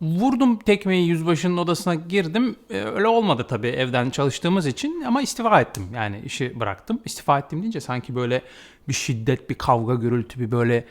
Vurdum tekmeyi yüzbaşının odasına girdim. Ee, öyle olmadı tabii evden çalıştığımız için ama istifa ettim. Yani işi bıraktım. İstifa ettim deyince sanki böyle bir şiddet, bir kavga, gürültü, bir böyle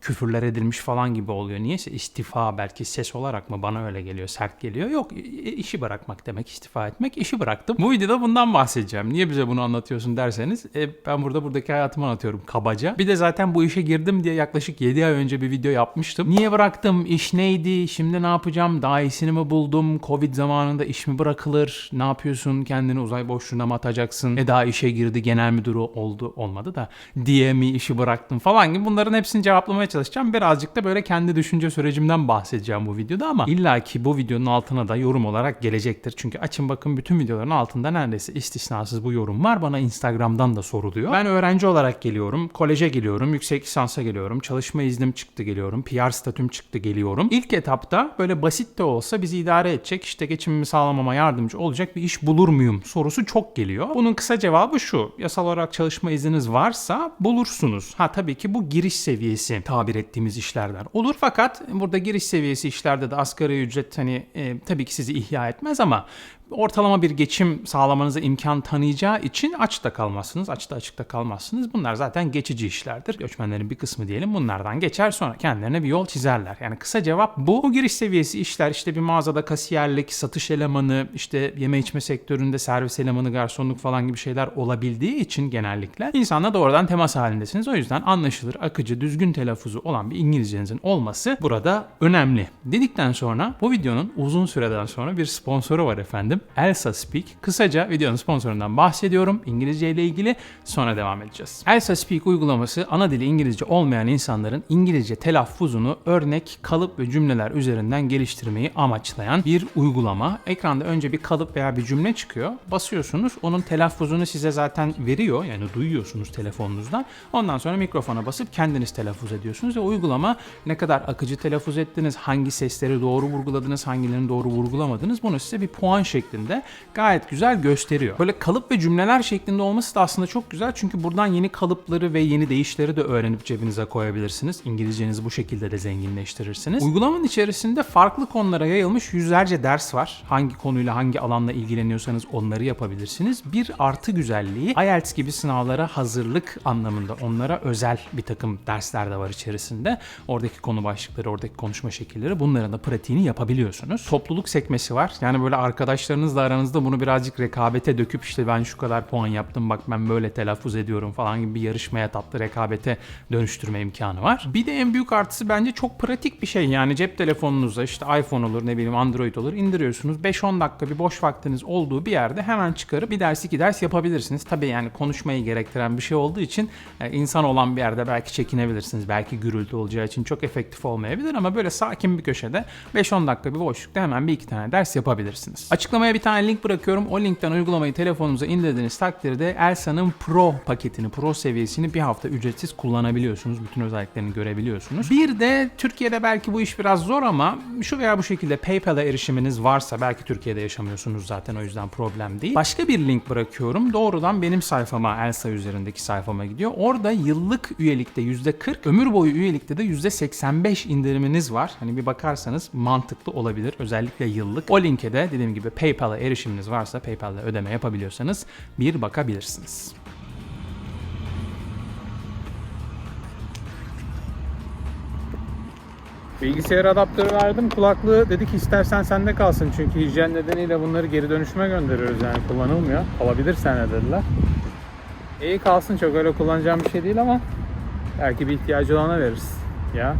küfürler edilmiş falan gibi oluyor. Niyeyse istifa belki ses olarak mı bana öyle geliyor, sert geliyor. Yok işi bırakmak demek, istifa etmek. İşi bıraktım. Bu videoda bundan bahsedeceğim. Niye bize bunu anlatıyorsun derseniz e, ben burada buradaki hayatımı anlatıyorum kabaca. Bir de zaten bu işe girdim diye yaklaşık 7 ay önce bir video yapmıştım. Niye bıraktım? İş neydi? Şimdi ne yapacağım? Daha iyisini mi buldum? Covid zamanında iş mi bırakılır? Ne yapıyorsun? Kendini uzay boşluğuna mı atacaksın? E daha işe girdi genel müdürü oldu olmadı da diye mi işi bıraktım falan gibi bunların hepsini cevaplamaya çalışacağım. Birazcık da böyle kendi düşünce sürecimden bahsedeceğim bu videoda ama illaki bu videonun altına da yorum olarak gelecektir. Çünkü açın bakın bütün videoların altında neredeyse istisnasız bu yorum var. Bana Instagram'dan da soruluyor. Ben öğrenci olarak geliyorum. Koleje geliyorum. Yüksek lisansa geliyorum. Çalışma iznim çıktı geliyorum. PR statüm çıktı geliyorum. İlk etapta böyle basit de olsa bizi idare edecek işte geçimimi sağlamama yardımcı olacak bir iş bulur muyum sorusu çok geliyor. Bunun kısa cevabı şu. Yasal olarak çalışma izniniz varsa bulursunuz. Ha tabii ki bu giriş seviyesi tabir ettiğimiz işlerden olur. Fakat burada giriş seviyesi işlerde de asgari ücret hani e, tabii ki sizi ihya etmez ama ortalama bir geçim sağlamanıza imkan tanıyacağı için aç da kalmazsınız, aç da açıkta kalmazsınız. Bunlar zaten geçici işlerdir. Göçmenlerin bir kısmı diyelim bunlardan geçer sonra kendilerine bir yol çizerler. Yani kısa cevap bu. Bu giriş seviyesi işler işte bir mağazada kasiyerlik, satış elemanı, işte yeme içme sektöründe servis elemanı, garsonluk falan gibi şeyler olabildiği için genellikle insanla doğrudan temas halindesiniz. O yüzden anlaşılır, akıcı, düzgün telaffuzu olan bir İngilizcenizin olması burada önemli. Dedikten sonra bu videonun uzun süreden sonra bir sponsoru var efendim. Elsa Speak. Kısaca videonun sponsorundan bahsediyorum. İngilizce ile ilgili sonra devam edeceğiz. Elsa Speak uygulaması ana dili İngilizce olmayan insanların İngilizce telaffuzunu örnek, kalıp ve cümleler üzerinden geliştirmeyi amaçlayan bir uygulama. Ekranda önce bir kalıp veya bir cümle çıkıyor. Basıyorsunuz. Onun telaffuzunu size zaten veriyor. Yani duyuyorsunuz telefonunuzdan. Ondan sonra mikrofona basıp kendiniz telaffuz ediyorsunuz ve uygulama ne kadar akıcı telaffuz ettiniz, hangi sesleri doğru vurguladınız, hangilerini doğru vurgulamadınız bunu size bir puan şeklinde gayet güzel gösteriyor. Böyle kalıp ve cümleler şeklinde olması da aslında çok güzel çünkü buradan yeni kalıpları ve yeni deyişleri de öğrenip cebinize koyabilirsiniz. İngilizcenizi bu şekilde de zenginleştirirsiniz. Uygulamanın içerisinde farklı konulara yayılmış yüzlerce ders var. Hangi konuyla hangi alanla ilgileniyorsanız onları yapabilirsiniz. Bir artı güzelliği IELTS gibi sınavlara hazırlık anlamında onlara özel bir takım dersler de var içerisinde. Oradaki konu başlıkları, oradaki konuşma şekilleri bunların da pratiğini yapabiliyorsunuz. Topluluk sekmesi var. Yani böyle arkadaşlarınızla aranızda bunu birazcık rekabete döküp işte ben şu kadar puan yaptım bak ben böyle telaffuz ediyorum falan gibi bir yarışmaya tatlı rekabete dönüştürme imkanı var. Bir de en büyük artısı bence çok pratik bir şey. Yani cep telefonunuza işte iPhone olur ne bileyim Android olur indiriyorsunuz. 5-10 dakika bir boş vaktiniz olduğu bir yerde hemen çıkarıp bir ders iki ders yapabilirsiniz. Tabii yani konuşmayı gerektiren bir şey olduğu için e, insan olan bir yerde belki çekinebilirsiniz. Belki gürültü olacağı için çok efektif olmayabilir ama böyle sakin bir köşede 5-10 dakika bir boşlukta hemen bir iki tane ders yapabilirsiniz. Açıklamaya bir tane link bırakıyorum. O linkten uygulamayı telefonunuza indirdiğiniz takdirde Elsa'nın Pro paketini, Pro seviyesini bir hafta ücretsiz kullanabiliyorsunuz. Bütün özelliklerini görebiliyorsunuz. Bir de Türkiye'de belki bu iş biraz zor ama şu veya bu şekilde PayPal'a erişiminiz varsa belki Türkiye'de yaşamıyorsunuz zaten o yüzden problem değil. Başka bir link bırakıyorum. Doğrudan benim sayfama Elsa üzerindeki sayfama gidiyor. Orada yıllık üyelikte %40, ömür boyu üyelikte de %85 indiriminiz var. Hani bir bakarsanız mantıklı olabilir. Özellikle yıllık. O linke de dediğim gibi PayPal'a erişiminiz varsa PayPal'la ödeme yapabiliyorsanız bir bakabilirsiniz. Bilgisayar adaptörü verdim. Kulaklığı dedik istersen sende kalsın. Çünkü hijyen nedeniyle bunları geri dönüşüme gönderiyoruz yani kullanılmıyor. Kalabilir sene dediler. İyi kalsın çok öyle kullanacağım bir şey değil ama belki bir ihtiyacı olana veririz. Ya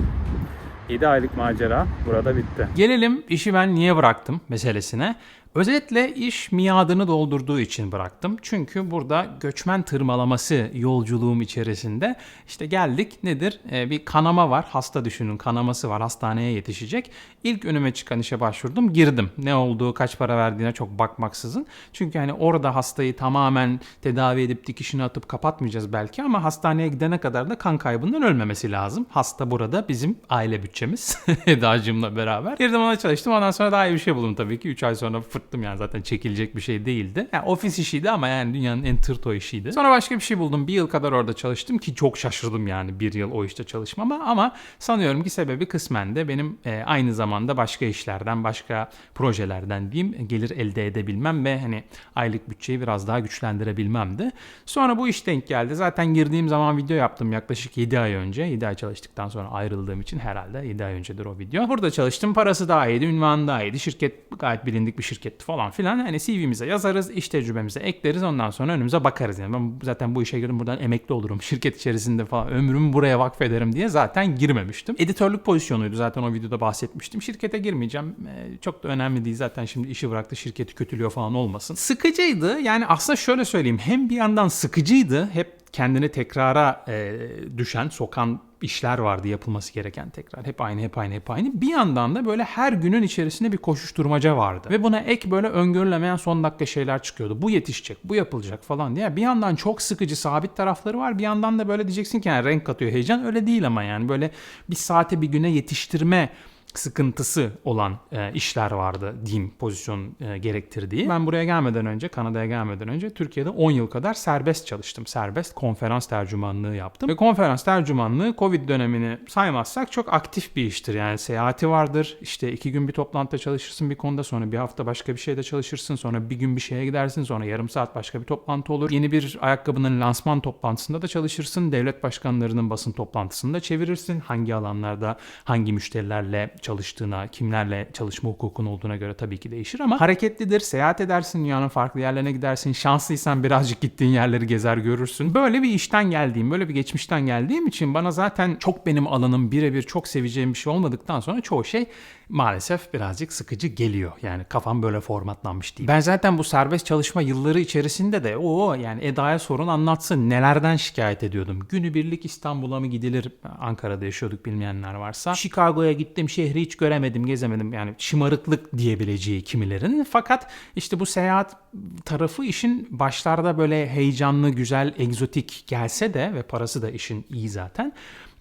7 aylık macera burada bitti. Gelelim işi ben niye bıraktım meselesine. Özetle iş miadını doldurduğu için bıraktım. Çünkü burada göçmen tırmalaması yolculuğum içerisinde işte geldik nedir? Ee, bir kanama var. Hasta düşünün kanaması var. Hastaneye yetişecek. İlk önüme çıkan işe başvurdum. Girdim. Ne olduğu, kaç para verdiğine çok bakmaksızın. Çünkü hani orada hastayı tamamen tedavi edip dikişini atıp kapatmayacağız belki ama hastaneye gidene kadar da kan kaybından ölmemesi lazım. Hasta burada bizim aile bütçemiz. Eda'cığımla beraber. Girdim ona çalıştım. Ondan sonra daha iyi bir şey buldum tabii ki. 3 ay sonra fırt bıktım yani zaten çekilecek bir şey değildi. Yani ofis işiydi ama yani dünyanın en tırto işiydi. Sonra başka bir şey buldum. Bir yıl kadar orada çalıştım ki çok şaşırdım yani bir yıl o işte çalışmama ama sanıyorum ki sebebi kısmen de benim e, aynı zamanda başka işlerden, başka projelerden diyeyim gelir elde edebilmem ve hani aylık bütçeyi biraz daha güçlendirebilmemdi. Sonra bu iş denk geldi. Zaten girdiğim zaman video yaptım yaklaşık 7 ay önce. 7 ay çalıştıktan sonra ayrıldığım için herhalde 7 ay öncedir o video. Burada çalıştım. Parası daha iyiydi, ünvanı daha iyiydi. Şirket gayet bilindik bir şirketti falan filan. Hani CV'mize yazarız, iş tecrübemize ekleriz. Ondan sonra önümüze bakarız. Yani ben zaten bu işe girdim buradan emekli olurum. Şirket içerisinde falan ömrümü buraya vakfederim diye zaten girmemiştim. Editörlük pozisyonuydu zaten o videoda bahsetmiştim. Şirkete girmeyeceğim. Ee, Çok da önemli değil zaten şimdi işi bıraktı şirketi kötülüyor falan olmasın. Sıkıcıydı. Yani aslında şöyle söyleyeyim. Hem bir yandan sıkıcıydı. Hep kendini tekrara e, düşen, sokan işler vardı yapılması gereken tekrar. Hep aynı, hep aynı, hep aynı. Bir yandan da böyle her günün içerisinde bir koşuşturmaca vardı. Ve buna ek böyle öngörülemeyen son dakika şeyler çıkıyordu. Bu yetişecek, bu yapılacak falan diye. Bir yandan çok sıkıcı sabit tarafları var. Bir yandan da böyle diyeceksin ki yani renk katıyor heyecan. Öyle değil ama yani böyle bir saate bir güne yetiştirme sıkıntısı olan e, işler vardı diyeyim pozisyon e, gerektirdiği. Ben buraya gelmeden önce, Kanada'ya gelmeden önce Türkiye'de 10 yıl kadar serbest çalıştım. Serbest konferans tercümanlığı yaptım. Ve konferans tercümanlığı Covid dönemini saymazsak çok aktif bir iştir. Yani seyahati vardır. İşte iki gün bir toplantıda çalışırsın bir konuda sonra bir hafta başka bir şeyde çalışırsın. Sonra bir gün bir şeye gidersin. Sonra yarım saat başka bir toplantı olur. Yeni bir ayakkabının lansman toplantısında da çalışırsın. Devlet başkanlarının basın toplantısında çevirirsin. Hangi alanlarda hangi müşterilerle çalıştığına, kimlerle çalışma hukukun olduğuna göre tabii ki değişir ama hareketlidir. Seyahat edersin, dünyanın farklı yerlerine gidersin. Şanslıysan birazcık gittiğin yerleri gezer görürsün. Böyle bir işten geldiğim, böyle bir geçmişten geldiğim için bana zaten çok benim alanım birebir çok seveceğim bir şey olmadıktan sonra çoğu şey maalesef birazcık sıkıcı geliyor. Yani kafam böyle formatlanmış değil. Ben zaten bu serbest çalışma yılları içerisinde de o yani Eda'ya sorun anlatsın nelerden şikayet ediyordum. Günübirlik İstanbul'a mı gidilir? Ankara'da yaşıyorduk bilmeyenler varsa. Chicago'ya gittim şehri hiç göremedim gezemedim. Yani şımarıklık diyebileceği kimilerin. Fakat işte bu seyahat tarafı işin başlarda böyle heyecanlı, güzel, egzotik gelse de ve parası da işin iyi zaten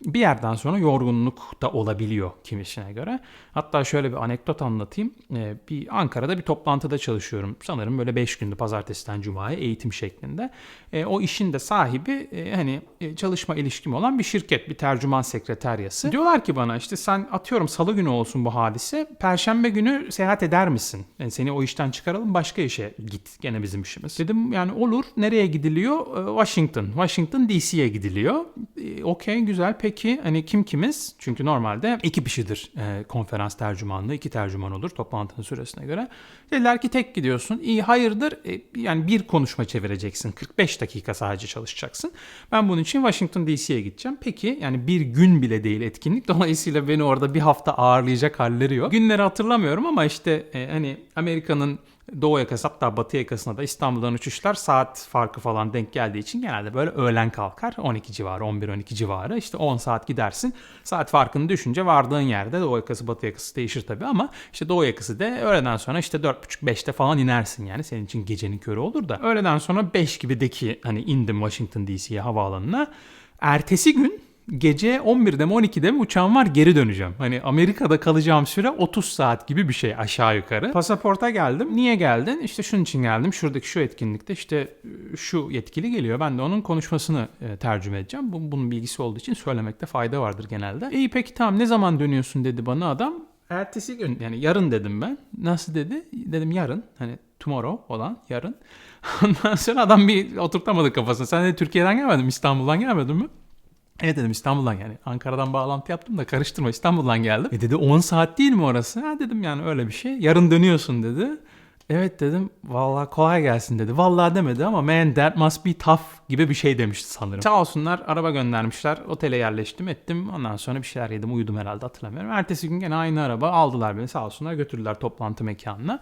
bir yerden sonra yorgunluk da olabiliyor kimisine göre. Hatta şöyle bir anekdot anlatayım. Ee, bir Ankara'da bir toplantıda çalışıyorum. Sanırım böyle 5 gündü pazartesiden cumaya eğitim şeklinde. Ee, o işin de sahibi e, hani e, çalışma ilişkim olan bir şirket, bir tercüman sekreteryası. Diyorlar ki bana işte sen atıyorum salı günü olsun bu hadise. Perşembe günü seyahat eder misin? Yani seni o işten çıkaralım başka işe git. Gene bizim işimiz. Dedim yani olur. Nereye gidiliyor? Ee, Washington. Washington DC'ye gidiliyor. Ee, Okey güzel. Peki hani kim kimiz? Çünkü normalde ekip işidir e, konferans tercümanlığı. iki tercüman olur toplantının süresine göre. Dediler ki tek gidiyorsun. İyi hayırdır? E, yani bir konuşma çevireceksin. 45 dakika sadece çalışacaksın. Ben bunun için Washington DC'ye gideceğim. Peki yani bir gün bile değil etkinlik. Dolayısıyla beni orada bir hafta ağırlayacak halleri yok. Günleri hatırlamıyorum ama işte e, hani Amerika'nın Doğu yakası hatta batı yakasına da İstanbul'dan uçuşlar saat farkı falan denk geldiği için genelde böyle öğlen kalkar. 12 civarı 11-12 civarı işte 10 saat gidersin. Saat farkını düşünce vardığın yerde Doğu yakası batı yakası değişir tabii ama işte Doğu yakası de öğleden sonra işte 4.30-5'te falan inersin yani senin için gecenin körü olur da. Öğleden sonra 5 gibideki hani indim Washington DC'ye havaalanına. Ertesi gün gece 11'de mi 12'de mi uçağım var geri döneceğim. Hani Amerika'da kalacağım süre 30 saat gibi bir şey aşağı yukarı. Pasaporta geldim. Niye geldin? İşte şunun için geldim. Şuradaki şu etkinlikte işte şu yetkili geliyor. Ben de onun konuşmasını e, tercüme edeceğim. Bu, bunun bilgisi olduğu için söylemekte fayda vardır genelde. İyi peki tamam ne zaman dönüyorsun dedi bana adam. Ertesi gün yani yarın dedim ben. Nasıl dedi? Dedim yarın. Hani tomorrow olan yarın. Ondan sonra adam bir oturtamadı kafasına. Sen de Türkiye'den gelmedin mi? İstanbul'dan gelmedin mi? Evet dedim İstanbul'dan yani Ankara'dan bağlantı yaptım da karıştırma İstanbul'dan geldim. E dedi 10 saat değil mi orası? Ha dedim yani öyle bir şey. Yarın dönüyorsun dedi. Evet dedim vallahi kolay gelsin dedi. Vallahi demedi ama man that must be tough gibi bir şey demişti sanırım. Sağ olsunlar araba göndermişler. Otele yerleştim ettim. Ondan sonra bir şeyler yedim uyudum herhalde hatırlamıyorum. Ertesi gün gene aynı araba aldılar beni sağ olsunlar götürdüler toplantı mekanına.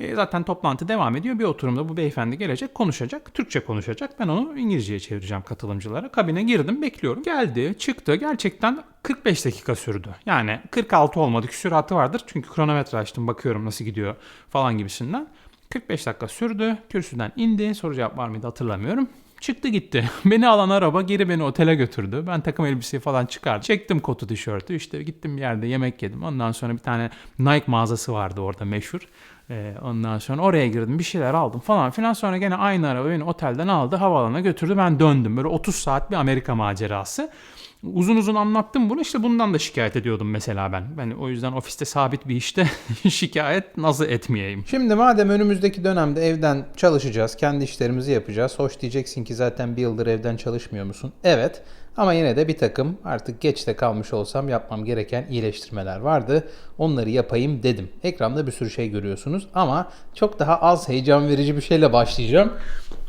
E, zaten toplantı devam ediyor. Bir oturumda bu beyefendi gelecek konuşacak. Türkçe konuşacak. Ben onu İngilizceye çevireceğim katılımcılara. Kabine girdim bekliyorum. Geldi çıktı. Gerçekten 45 dakika sürdü. Yani 46 olmadı. Süratı vardır. Çünkü kronometre açtım bakıyorum nasıl gidiyor falan gibisinden. 45 dakika sürdü. Kürsüden indi. Soru cevap var mıydı hatırlamıyorum. Çıktı gitti. Beni alan araba geri beni otele götürdü. Ben takım elbiseyi falan çıkardım. Çektim kotu tişörtü. İşte gittim bir yerde yemek yedim. Ondan sonra bir tane Nike mağazası vardı orada meşhur. Ee, ondan sonra oraya girdim bir şeyler aldım falan filan. Sonra gene aynı araba beni otelden aldı havaalanına götürdü. Ben döndüm. Böyle 30 saat bir Amerika macerası. Uzun uzun anlattım bunu. İşte bundan da şikayet ediyordum mesela ben. Ben o yüzden ofiste sabit bir işte şikayet nasıl etmeyeyim. Şimdi madem önümüzdeki dönemde evden çalışacağız, kendi işlerimizi yapacağız. Hoş diyeceksin ki zaten bir yıldır evden çalışmıyor musun? Evet. Ama yine de bir takım artık geçte kalmış olsam yapmam gereken iyileştirmeler vardı. Onları yapayım dedim. Ekranda bir sürü şey görüyorsunuz ama çok daha az heyecan verici bir şeyle başlayacağım.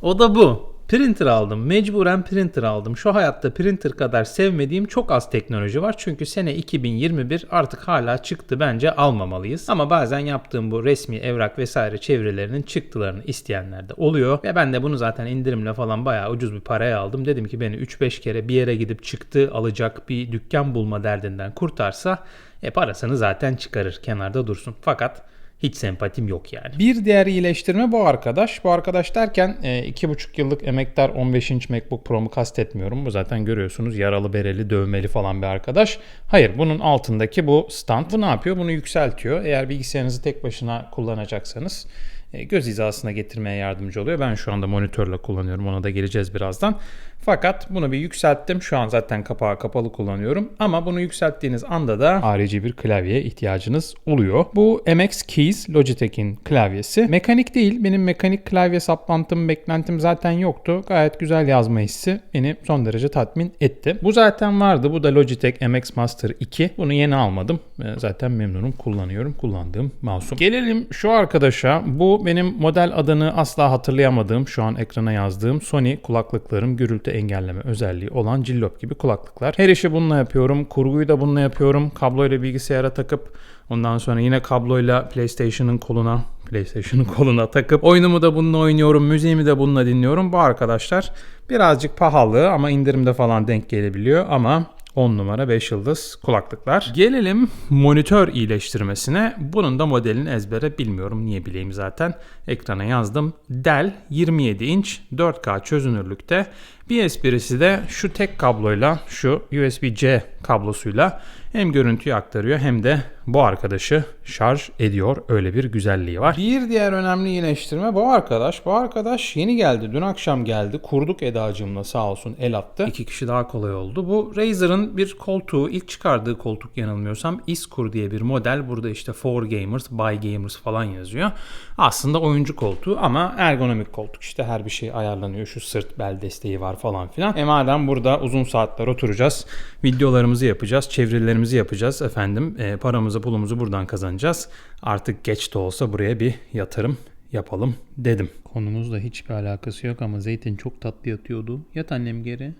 O da bu. Printer aldım. Mecburen printer aldım. Şu hayatta printer kadar sevmediğim çok az teknoloji var. Çünkü sene 2021 artık hala çıktı bence almamalıyız. Ama bazen yaptığım bu resmi evrak vesaire çevrelerinin çıktılarını isteyenler de oluyor. Ve ben de bunu zaten indirimle falan bayağı ucuz bir paraya aldım. Dedim ki beni 3-5 kere bir yere gidip çıktı alacak bir dükkan bulma derdinden kurtarsa e parasını zaten çıkarır kenarda dursun. Fakat hiç sempatim yok yani. Bir diğer iyileştirme bu arkadaş. Bu arkadaş derken e, iki buçuk yıllık emektar 15 inç MacBook Pro'mu kastetmiyorum. Bu zaten görüyorsunuz yaralı bereli dövmeli falan bir arkadaş. Hayır bunun altındaki bu stand. Bu ne yapıyor? Bunu yükseltiyor. Eğer bilgisayarınızı tek başına kullanacaksanız e, göz hizasına getirmeye yardımcı oluyor. Ben şu anda monitörle kullanıyorum. Ona da geleceğiz birazdan. Fakat bunu bir yükselttim. Şu an zaten kapağı kapalı kullanıyorum. Ama bunu yükselttiğiniz anda da harici bir klavyeye ihtiyacınız oluyor. Bu MX Keys Logitech'in klavyesi. Mekanik değil. Benim mekanik klavye saplantım, beklentim zaten yoktu. Gayet güzel yazma hissi beni son derece tatmin etti. Bu zaten vardı. Bu da Logitech MX Master 2. Bunu yeni almadım. E, Zaten memnunum. Kullanıyorum. Kullandığım mouse'um. Gelelim şu arkadaşa. Bu benim model adını asla hatırlayamadığım, şu an ekrana yazdığım Sony kulaklıklarım gürültü engelleme özelliği olan Cillop gibi kulaklıklar. Her işi bununla yapıyorum. Kurguyu da bununla yapıyorum. Kabloyla bilgisayara takıp ondan sonra yine kabloyla PlayStation'ın koluna PlayStation'ın koluna takıp oyunumu da bununla oynuyorum, müziğimi de bununla dinliyorum. Bu arkadaşlar birazcık pahalı ama indirimde falan denk gelebiliyor ama 10 numara 5 yıldız kulaklıklar. Gelelim monitör iyileştirmesine. Bunun da modelini ezbere bilmiyorum. Niye bileyim zaten. Ekrana yazdım. Dell 27 inç 4K çözünürlükte. Bir esprisi de şu tek kabloyla şu USB-C kablosuyla hem görüntüyü aktarıyor hem de bu arkadaşı şarj ediyor. Öyle bir güzelliği var. Bir diğer önemli iyileştirme bu arkadaş. Bu arkadaş yeni geldi. Dün akşam geldi. Kurduk Eda'cığımla sağ olsun el attı. İki kişi daha kolay oldu. Bu Razer'ın bir koltuğu. ilk çıkardığı koltuk yanılmıyorsam Iskur diye bir model. Burada işte for gamers, by gamers falan yazıyor. Aslında oyuncu koltuğu ama ergonomik koltuk. İşte her bir şey ayarlanıyor. Şu sırt bel desteği var falan filan. E madem burada uzun saatler oturacağız. Videolarımızı yapacağız. Çevirilerimizi yapacağız efendim. E, paramızı pulumuzu buradan kazanacağız. Artık geç de olsa buraya bir yatırım yapalım dedim. Konumuzla hiçbir alakası yok ama Zeytin çok tatlı yatıyordu. Yat annem geri.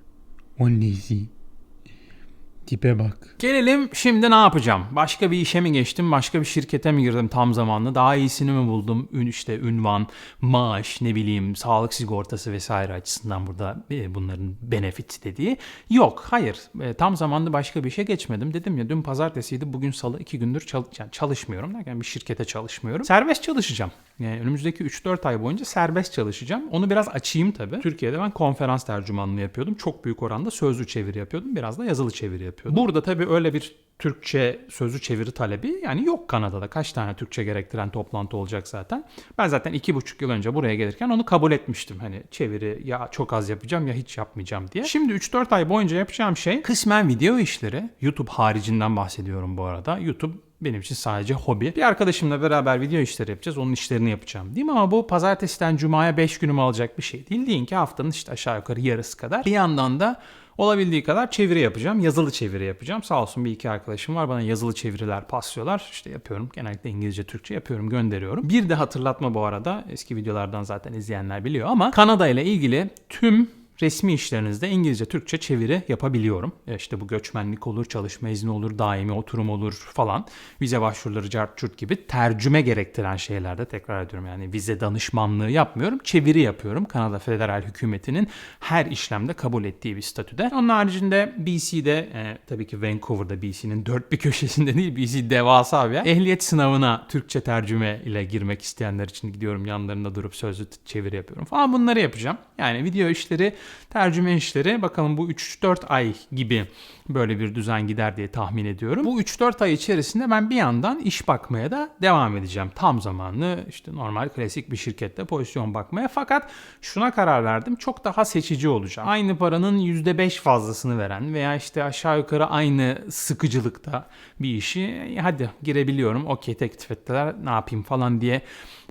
Annesi. Tipe bak. Gelelim şimdi ne yapacağım? Başka bir işe mi geçtim? Başka bir şirkete mi girdim tam zamanlı? Daha iyisini mi buldum? Ün işte ünvan, maaş, ne bileyim sağlık sigortası vesaire açısından burada e, bunların benefit dediği. Yok, hayır. E, tam zamanlı başka bir işe geçmedim. Dedim ya dün pazartesiydi, bugün salı iki gündür çal- yani bir şirkete çalışmıyorum. Serbest çalışacağım. Yani önümüzdeki 3-4 ay boyunca serbest çalışacağım. Onu biraz açayım tabii. Türkiye'de ben konferans tercümanlığı yapıyordum. Çok büyük oranda sözlü çeviri yapıyordum. Biraz da yazılı çeviri yapıyordum. Burada tabii öyle bir Türkçe sözlü çeviri talebi yani yok Kanada'da. Kaç tane Türkçe gerektiren toplantı olacak zaten. Ben zaten iki buçuk yıl önce buraya gelirken onu kabul etmiştim. Hani çeviri ya çok az yapacağım ya hiç yapmayacağım diye. Şimdi 3-4 ay boyunca yapacağım şey kısmen video işleri. YouTube haricinden bahsediyorum bu arada. YouTube benim için sadece hobi. Bir arkadaşımla beraber video işleri yapacağız. Onun işlerini yapacağım. Değil mi? Ama bu pazartesiden cumaya 5 günümü alacak bir şey değil. Deyin ki haftanın işte aşağı yukarı yarısı kadar. Bir yandan da Olabildiği kadar çeviri yapacağım. Yazılı çeviri yapacağım. Sağ olsun bir iki arkadaşım var. Bana yazılı çeviriler paslıyorlar. İşte yapıyorum. Genellikle İngilizce, Türkçe yapıyorum, gönderiyorum. Bir de hatırlatma bu arada. Eski videolardan zaten izleyenler biliyor ama Kanada ile ilgili tüm resmi işlerinizde İngilizce Türkçe çeviri yapabiliyorum. E İşte bu göçmenlik olur, çalışma izni olur, daimi oturum olur falan. Vize başvuruları, cart curt gibi tercüme gerektiren şeylerde tekrar ediyorum yani vize danışmanlığı yapmıyorum. Çeviri yapıyorum. Kanada Federal Hükümeti'nin her işlemde kabul ettiği bir statüde. Onun haricinde BC'de e, tabii ki Vancouver'da BC'nin dört bir köşesinde değil BC devasa bir yer. Ehliyet sınavına Türkçe tercüme ile girmek isteyenler için gidiyorum yanlarında durup sözlü çeviri yapıyorum falan bunları yapacağım. Yani video işleri, tercüme işleri bakalım bu 3-4 ay gibi böyle bir düzen gider diye tahmin ediyorum. Bu 3-4 ay içerisinde ben bir yandan iş bakmaya da devam edeceğim. Tam zamanlı işte normal klasik bir şirkette pozisyon bakmaya. Fakat şuna karar verdim. Çok daha seçici olacağım. Aynı paranın %5 fazlasını veren veya işte aşağı yukarı aynı sıkıcılıkta bir işi "E, hadi girebiliyorum. Okey teklif ettiler ne yapayım falan diye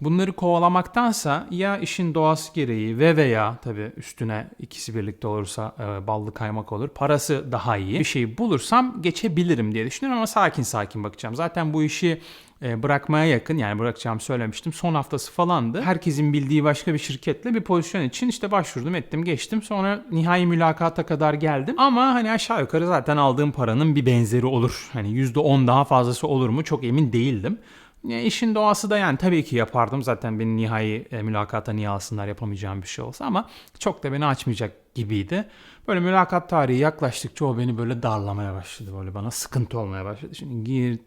Bunları kovalamaktansa ya işin doğası gereği ve veya tabii üstüne ikisi birlikte olursa e, ballı kaymak olur. Parası daha iyi. Bir şey bulursam geçebilirim diye düşünüyorum ama sakin sakin bakacağım. Zaten bu işi e, bırakmaya yakın yani bırakacağım söylemiştim. Son haftası falandı. Herkesin bildiği başka bir şirketle bir pozisyon için işte başvurdum ettim geçtim. Sonra nihai mülakata kadar geldim. Ama hani aşağı yukarı zaten aldığım paranın bir benzeri olur. Hani %10 daha fazlası olur mu çok emin değildim. Ya işin doğası da yani tabii ki yapardım. Zaten beni nihai e, mülakata niye alsınlar yapamayacağım bir şey olsa ama çok da beni açmayacak gibiydi. Böyle mülakat tarihi yaklaştıkça o beni böyle darlamaya başladı. Böyle bana sıkıntı olmaya başladı. Şimdi gir,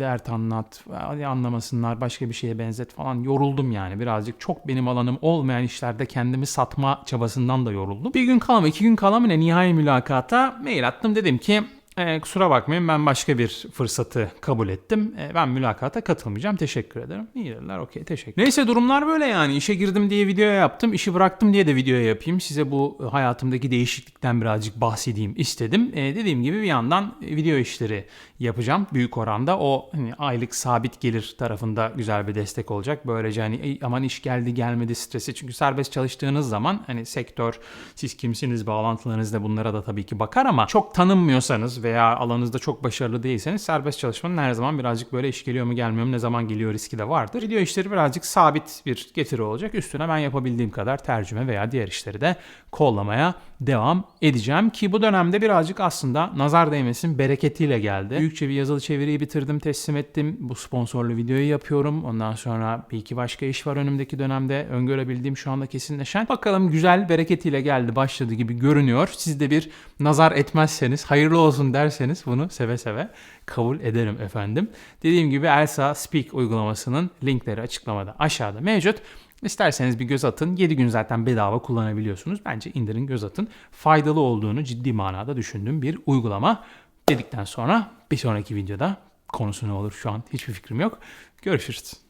dert anlat, anlamasınlar, başka bir şeye benzet falan. Yoruldum yani birazcık. Çok benim alanım olmayan işlerde kendimi satma çabasından da yoruldum. Bir gün kala iki gün kala mı ne nihai mülakata mail attım. Dedim ki e, kusura bakmayın ben başka bir fırsatı kabul ettim. E, ben mülakata katılmayacağım. Teşekkür ederim. İyi dediler. Okey teşekkür. Neyse durumlar böyle yani. İşe girdim diye video yaptım. İşi bıraktım diye de video yapayım. Size bu hayatımdaki değişiklikten birazcık bahsedeyim istedim. E, dediğim gibi bir yandan video işleri yapacağım. Büyük oranda o hani aylık sabit gelir tarafında güzel bir destek olacak. Böylece hani "Ey, aman iş geldi gelmedi stresi. Çünkü serbest çalıştığınız zaman hani sektör siz kimsiniz bağlantılarınız da bunlara da tabii ki bakar ama çok tanınmıyorsanız veya alanınızda çok başarılı değilseniz serbest çalışmanın her zaman birazcık böyle iş geliyor mu gelmiyor mu ne zaman geliyor riski de vardır. Video işleri birazcık sabit bir getiri olacak. Üstüne ben yapabildiğim kadar tercüme veya diğer işleri de kollamaya devam edeceğim ki bu dönemde birazcık aslında nazar değmesin bereketiyle geldi. Büyükçe bir yazılı çeviriyi bitirdim, teslim ettim. Bu sponsorlu videoyu yapıyorum. Ondan sonra bir iki başka iş var önümdeki dönemde. Öngörebildiğim şu anda kesinleşen. Bakalım güzel bereketiyle geldi, başladı gibi görünüyor. Siz de bir nazar etmezseniz, hayırlı olsun derseniz bunu seve seve kabul ederim efendim. Dediğim gibi Elsa Speak uygulamasının linkleri açıklamada aşağıda mevcut. İsterseniz bir göz atın. 7 gün zaten bedava kullanabiliyorsunuz. Bence indirin göz atın. Faydalı olduğunu ciddi manada düşündüğüm bir uygulama. Dedikten sonra bir sonraki videoda konusu ne olur şu an hiçbir fikrim yok. Görüşürüz.